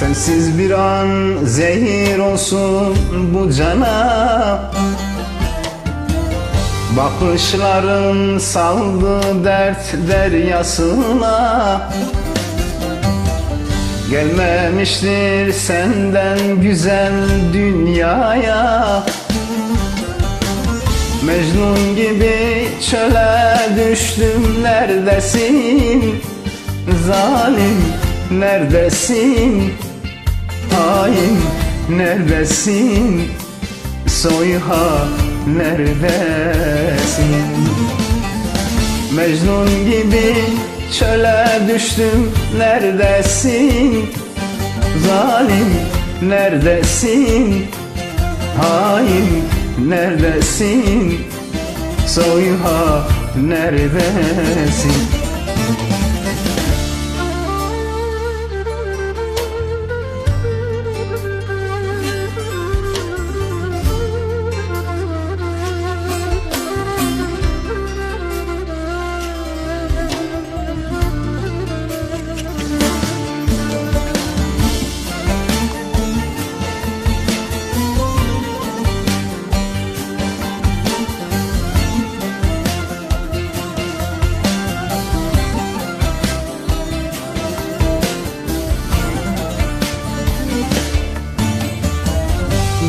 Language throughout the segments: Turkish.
Sensiz bir an zehir olsun bu cana. Bakışların saldı dert deryasına. Gelmemiştir senden güzel dünyaya. Mecnun gibi çöle düştüm neredesin? Zalim neredesin Hain neredesin? Soyha neredesin? Mecnun gibi çöle düştüm neredesin? Zalim neredesin? Hain neredesin? Soyha neredesin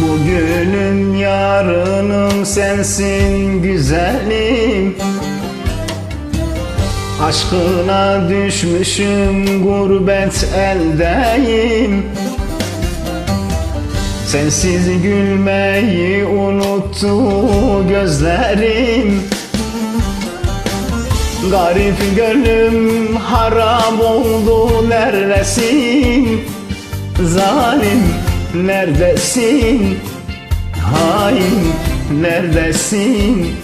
Bugünüm yarınım sensin güzelim. Aşkına düşmüşüm gurbet eldeyim. Sensiz gülmeyi unuttu gözlerim. Garip gönlüm harap oldu neredesin? Zalim neredesin? Hain neredesin?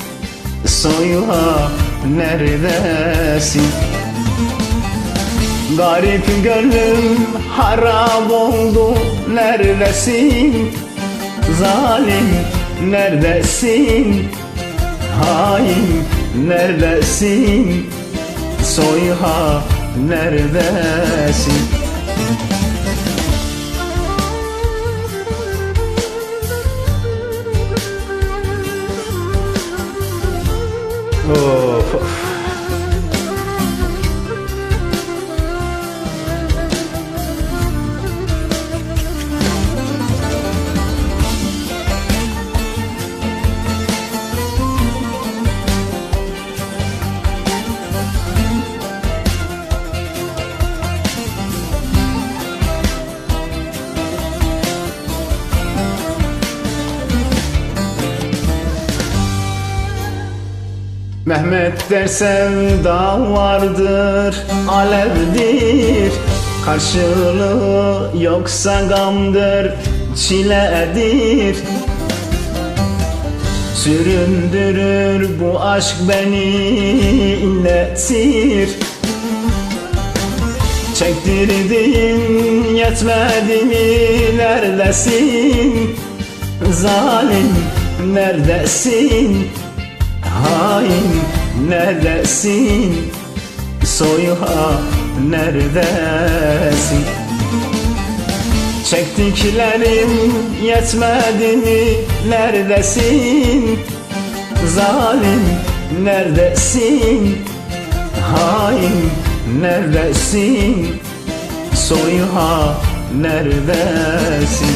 Soyla neredesin? Garip gönlüm harap oldu. Neredesin? Zalim neredesin? Hain neredesin? Soyha neredesin Oh. Mehmet'te sevda vardır, alevdir Karşılığı yoksa gamdır, çiledir Süründürür bu aşk beni inletir Çektirdiğin yetmedi mi neredesin? Zalim neredesin Hain neredesin? Soyha neredesin? Çektiklerim yetmedi mi neredesin? Zalim neredesin? Hain neredesin? Soyha neredesin